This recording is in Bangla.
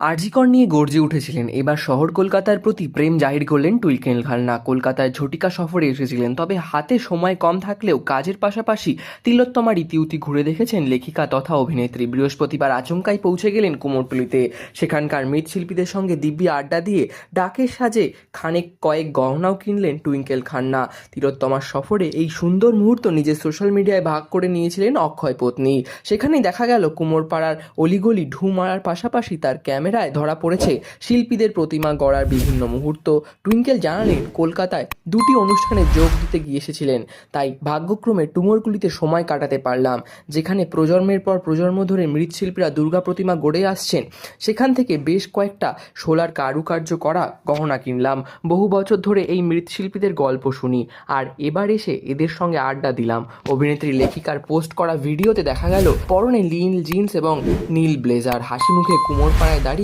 আরজিকর নিয়ে গর্জে উঠেছিলেন। এবার শহর কলকাতার প্রতি প্রেম জাহির করলেন টুইকেল খান্না কলকাতায় ঝটিকা সফরে এসেছিলেন, তবে হাতে সময় কম থাকলেও কাজের পাশাপাশি তিলোত্তমার ইতিউতি ঘুরে দেখেছেন লেখিকা তথা অভিনেত্রী। বৃহস্পতিবার আচমকাই পৌঁছে গেলেন কুমোরটুলিতে সেখানকার মৃৎশিল্পীদের সঙ্গে দিব্যি আড্ডা দিয়ে ডাকের সাজে খানেক কয়েক গহনাও কিনলেন টুইঙ্কেল খান্না তিলোত্তমার সফরে এই সুন্দর মুহূর্ত নিজের সোশ্যাল মিডিয়ায় ভাগ করে নিয়েছিলেন অক্ষয় পত্নী। সেখানেই দেখা গেল কুমোরপাড়ার অলিগলি ঢু মারার পাশাপাশি তার ক্যামেরায় ধরা পড়েছে শিল্পীদের প্রতিমা গড়ার বিভিন্ন মুহূর্ত। টুইঙ্কেল জানালেন, কলকাতায় দুটি অনুষ্ঠানে যোগ দিতে গিয়ে এসেছিলেন। তাই ভাগ্যক্রমে টুমোরগুলিতে সময় কাটাতে পারলাম। যেখানে প্রজন্মের পর প্রজন্ম ধরে মৃৎশিল্পীরা দুর্গা প্রতিমা গড়ে আসছেন, সেখান থেকে বেশ কয়েকটা সোলার কারুকার্য করা গহনা কিনলাম। বহু বছর ধরে এই মৃৎশিল্পীদের গল্প শুনি। আর এবার এসে এদের সঙ্গে আড্ডা দিলাম। অভিনেত্রী লেখিকার পোস্ট করা ভিডিওতে দেখা গেল, পরনে নীল জিন্স এবং নীল ব্লেজার। হাসি মুখে কুমোরপাড়ায় দাঁড়িয়ে